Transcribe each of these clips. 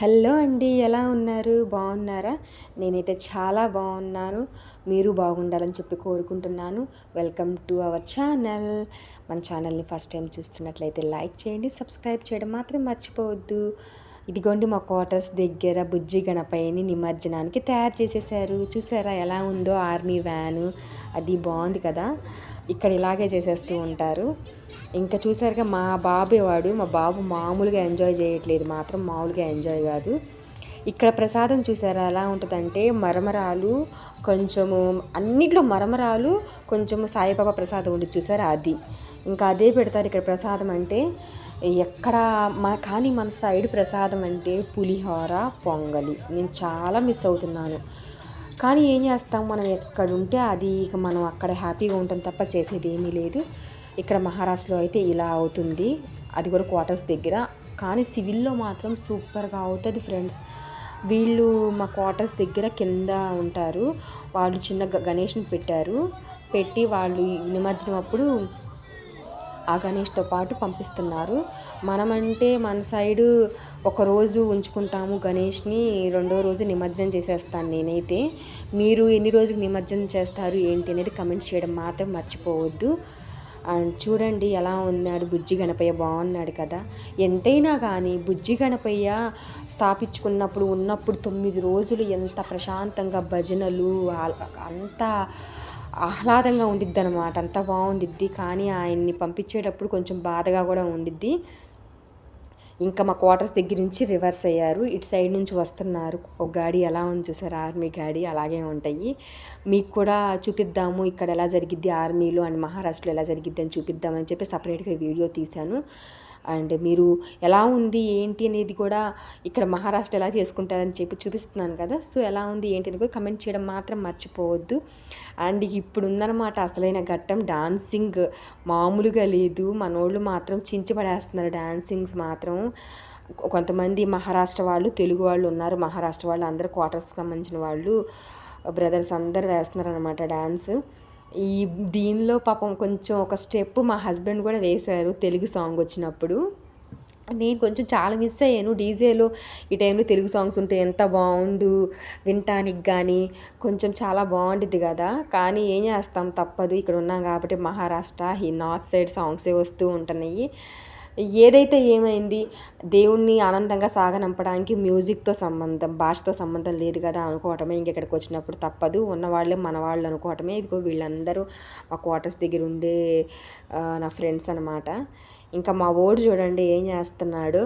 Hello అండి ఎలా ఉన్నారు? బాగున్నారా? నేనైతే చాలా బాగున్నాను. మీరు బాగుండాలని చెప్పి కోరుకుంటున్నాను. వెల్కమ్ టు అవర్ ఛానల్ మన ఛానల్ని ఫస్ట్ టైం చూస్తున్నట్లయితే లైక్ చేయండి సబ్స్క్రైబ్ చేయడం మాత్రం మర్చిపోవద్దు. ఇదిగోండి మా క్వార్టర్స్ దగ్గర బుజ్జి గణపయ్యని నిమజ్జనానికి తయారు చేసేసారు. చూసారా ఎలా ఉందో? Army van. అది బాగుంది కదా? ఇక్కడ ఇలాగే చేసేస్తూ ఉంటారు. ఇంకా చూసారుగా మా బాబే వాడు మా బాబు మామూలుగా ఎంజాయ్ చేయట్లేదు మాత్రం మామూలుగా ఎంజాయ్ కాదు. ఇక్కడ ప్రసాదం చూసారా ఎలా ఉంటుందంటే మరమరాలు కొంచెము అన్నిట్లో మరమరాలు కొంచెము సాయిబాబా ప్రసాదం ఉండి చూసారా అది. ఇంకా అదే పెడతారు ఇక్కడ ప్రసాదం అంటే ఎక్కడ మా కానీ మన సైడ్ ప్రసాదం అంటే పులిహోర పొంగలి. నేను చాలా మిస్ అవుతున్నాను. కానీ ఏం చేస్తాం మనం ఎక్కడుంటే అది ఇక మనం అక్కడ హ్యాపీగా ఉంటాం తప్ప చేసేది ఏమీ లేదు. ఇక్కడ మహారాష్ట్రలో అయితే ఇలా అవుతుంది. అది కూడా క్వార్టర్స్ దగ్గర. కానీ సివిల్లో మాత్రం సూపర్గా అవుతుంది ఫ్రెండ్స్. వీళ్ళు మా క్వార్టర్స్ దగ్గర కింద ఉంటారు. వాళ్ళు చిన్న గణేష్ని పెట్టారు. పెట్టి వాళ్ళు నిమజ్జనం అప్పుడు ఆ గణేష్తో పాటు పంపిస్తున్నారు. మనమంటే మన సైడు ఒకరోజు ఉంచుకుంటాము గణేష్ని రెండో రోజు నిమజ్జనం చేసేస్తాను నేనైతే. మీరు ఎన్ని రోజులు నిమజ్జనం చేస్తారు ఏంటి అనేది కమెంట్స్ చేయడం మాత్రం మర్చిపోవద్దు. చూడండి ఎలా ఉన్నాడు బుజ్జి గణపయ్య బాగున్నాడు కదా. ఎంతైనా కానీ బుజ్జి గణపయ్య స్థాపించుకున్నప్పుడు ఉన్నప్పుడు తొమ్మిది రోజులు ఎంత ప్రశాంతంగా భజనలు అంత ఆహ్లాదంగా ఉండిద్ది అనమాట అంత బాగుండిద్ది. కానీ ఆయన్ని పంపించేటప్పుడు కొంచెం బాధగా కూడా ఉండిద్ది. ఇంకా మా క్వార్టర్స్ దగ్గర నుంచి రివర్స్ అయ్యారు. ఇటు సైడ్ నుంచి వస్తున్నారు. ఒక గాడి ఎలా ఉంది చూసారు? ఆర్మీ గాడి అలాగే ఉంటాయి. మీకు కూడా చూపిద్దాము ఇక్కడ ఎలా జరిగిద్ది ఆర్మీలో అండ్ మహారాష్ట్రలో ఎలా జరిగిద్ది అని చూపిద్దామని చెప్పి సపరేట్గా వీడియో తీశాను. అండ్ మీరు ఎలా ఉంది ఏంటి అనేది కూడా ఇక్కడ మహారాష్ట్ర ఎలా చేసుకుంటారని చెప్పి చూపిస్తున్నాను కదా. సో ఎలా ఉంది ఏంటి అని కూడా కమెంట్ చేయడం మాత్రం మర్చిపోవద్దు. అండ్ ఇప్పుడు ఉందన్నమాట అసలైన ఘట్టం డాన్సింగ్. మామూలుగా లేదు మనోళ్ళు మాత్రం చించబడేస్తున్నారు డాన్సింగ్స్ మాత్రం. కొంతమంది మహారాష్ట్ర వాళ్ళు తెలుగు వాళ్ళు ఉన్నారు. మహారాష్ట్ర వాళ్ళు అందరు క్వార్టర్స్కి సంబంధించిన వాళ్ళు బ్రదర్స్ అందరు వేస్తున్నారు అనమాట డ్యాన్స్ ఈ దీనిలో పాపం కొంచెం ఒక స్టెప్ మా హస్బెండ్ కూడా వేశారు తెలుగు సాంగ్ వచ్చినప్పుడు. నేను కొంచెం చాలా మిస్ అయ్యాను. డీజేలో ఈ టైంలో తెలుగు సాంగ్స్ ఉంటే ఎంత బాగుండు వినటానికి కానీ కొంచెం చాలా బాగుండిద్ది కదా. కానీ ఏం చేస్తాం? తప్పదు. ఇక్కడ ఉన్నాం కాబట్టి మహారాష్ట్ర ఈ నార్త్ సైడ్ సాంగ్సే వస్తూ ఉంటున్నాయి. ఏదైతే ఏమైంది దేవుణ్ణి ఆనందంగా సాగనంపడానికి మ్యూజిక్తో సంబంధం భాషతో సంబంధం లేదు కదా అనుకోవటమే ఇంకెక్కడికి వచ్చినప్పుడు తప్పదు. ఉన్నవాళ్ళే మనవాళ్ళు అనుకోవటమే. ఇదిగో వీళ్ళందరూ మా క్వార్టర్స్ దగ్గర ఉండే నా ఫ్రెండ్స్ అనమాట ఇంకా మా ఓడు చూడండి ఏం చేస్తున్నాడు.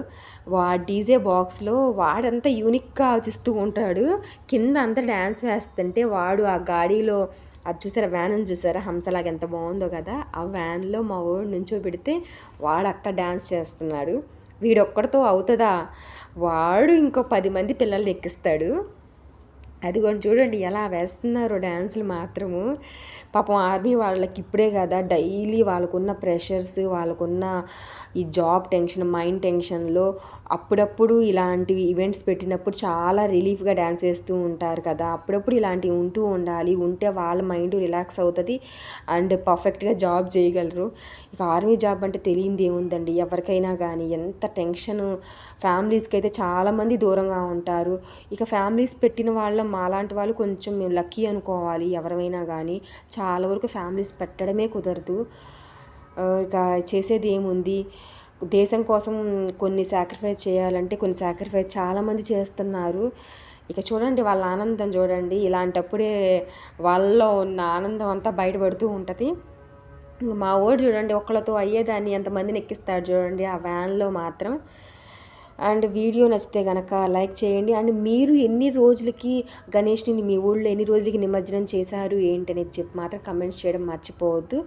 వా డీజే బాక్స్లో వాడంతా యూనిక్గా చూస్తూ ఉంటాడు. కింద అంతా డ్యాన్స్ వేస్తుంటే వాడు ఆ గాడీలో అది చూసారా? వ్యాన్ అని చూసారా? హంసలాగా ఎంత బాగుందో కదా? ఆ వ్యాన్లో మా ఊరు నుంచో పెడితే వాడు అక్క డ్యాన్స్ చేస్తున్నాడు. వీడొక్కడితో అవుతుందా? వాడు ఇంకో పది మంది పిల్లల్ని ఎక్కిస్తాడు. అది చూడండి ఎలా వేస్తున్నారు డ్యాన్సులు మాత్రము. పాపం ఆర్మీ వాళ్ళకి ఇప్పుడే కదా డైలీ వాళ్ళకున్న ప్రెషర్స్ వాళ్ళకున్న ఈ జాబ్ టెన్షన్ మైండ్ టెన్షన్లో అప్పుడప్పుడు ఇలాంటివి ఈవెంట్స్ పెట్టినప్పుడు చాలా రిలీఫ్గా డ్యాన్స్ వేస్తూ ఉంటారు కదా. అప్పుడప్పుడు ఇలాంటివి ఉంటూ ఉండాలి. ఉంటే వాళ్ళ మైండ్ రిలాక్స్ అవుతుంది అండ్ పర్ఫెక్ట్గా జాబ్ చేయగలరు. ఇక ఆర్మీ జాబ్ అంటే తెలియంది ఏముందండి? ఎవరికైనా కానీ ఎంత టెన్షన్ ఫ్యామిలీస్కి అయితే చాలామంది దూరంగా ఉంటారు. ఇక ఫ్యామిలీస్ పెట్టిన వాళ్ళ మాలాంటి వాళ్ళు కొంచెం మేము లక్కీ అనుకోవాలి ఎవరైనా కానీ చాలా వరకు ఫ్యామిలీస్ పెట్టడమే కుదరదు. ఇక చేసేది ఏముంది దేశం కోసం కొన్ని సాక్రిఫైస్ చేయాలంటే కొన్ని సాక్రిఫైస్ చాలామంది చేస్తున్నారు. ఇక చూడండి వాళ్ళ ఆనందం చూడండి. ఇలాంటప్పుడే వాళ్ళలో ఉన్న ఆనందం అంతా బయటపడుతూ ఉంటుంది. మా ఓడు చూడండి ఒకళ్ళతో అయ్యేదాన్ని ఎంతమందిని ఎక్కిస్తాడు చూడండి ఆ వ్యాన్లో మాత్రం. అండ్ వీడియో నచ్చితే కనుక లైక్ చేయండి. అండ్ మీరు ఎన్ని రోజులకి గణేష్ని మీ ఊళ్ళో ఎన్ని రోజులకి నిమజ్జనం చేశారు ఏంటి అనేది చెప్పి మాత్రం కమెంట్స్ చేయడం మర్చిపోవద్దు.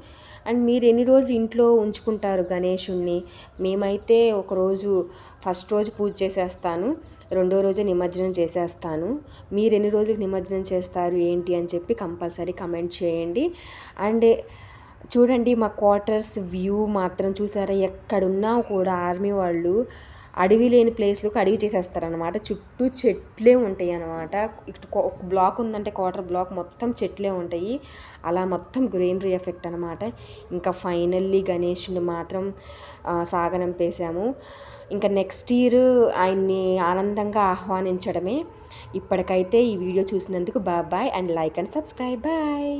అండ్ మీరు ఎన్ని రోజులు ఇంట్లో ఉంచుకుంటారు గణేషుణ్ణి? మేమైతే ఒకరోజు ఫస్ట్ రోజు పూజ చేసేస్తాను రెండో రోజే నిమజ్జనం చేసేస్తాను. మీరు ఎన్ని రోజులకు నిమజ్జనం చేస్తారు ఏంటి అని చెప్పి కంపల్సరీ కమెంట్ చేయండి. అండ్ చూడండి మా క్వార్టర్స్ వ్యూ మాత్రం చూసారా? ఎక్కడున్నా కూడా ఆర్మీ వాళ్ళు అడవి లేని ప్లేస్లోకి అడవి చేసేస్తారనమాట చుట్టూ చెట్లే ఉంటాయి అనమాట ఇటు ఒక బ్లాక్ ఉందంటే క్వార్టర్ బ్లాక్ మొత్తం చెట్లే ఉంటాయి. అలా మొత్తం గ్రీనరీ ఎఫెక్ట్ అనమాట ఇంకా ఫైనల్లీ గణేష్ని మాత్రం సాగనంపేశాము. ఇంకా నెక్స్ట్ ఇయర్ ఆయన్ని ఆనందంగా ఆహ్వానించడమే. ఇప్పటికైతే ఈ వీడియో చూసినందుకు bye and like and subscribe. Bye!